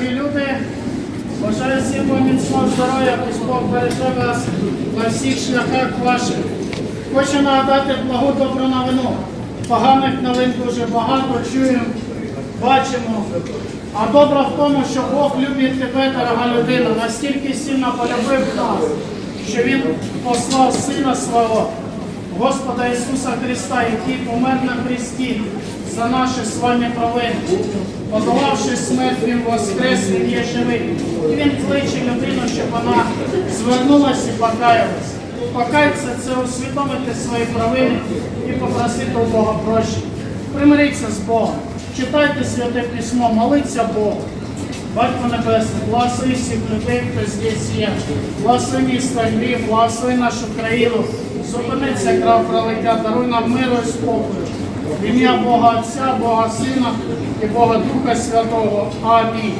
дорогі люди. Бажаю всім вам міцного здоров'я, Бог береже вас на всіх шляхах ваших. Хочу нагадати благу добру новину. Поганих новин дуже багато чуємо, бачимо. А добре в тому, що Бог любить тебе, дорога людина, настільки сильно полюбив нас, що Він послав Сина Свого, Господа Ісуса Христа, який помер на Христі за наші з вами провини. Подолавши смерть, Він воскрес, Він є живий. І Він кличе людину, щоб вона звернулася і покаялась. Покаятися це усвідомити свої провини і попросити у Бога прощення. Примиріться з Богом, читайте святе письмо, молиться Богу. Батько Небесний, благослови всіх людей, хто здесь є. Благослови місто Львів, благослови нашу країну. Зупиниться крав пролиття, даруй нам миру і спокою. В ім'я Бога Отця, Бога Сина і Бога Духа Святого. Амінь.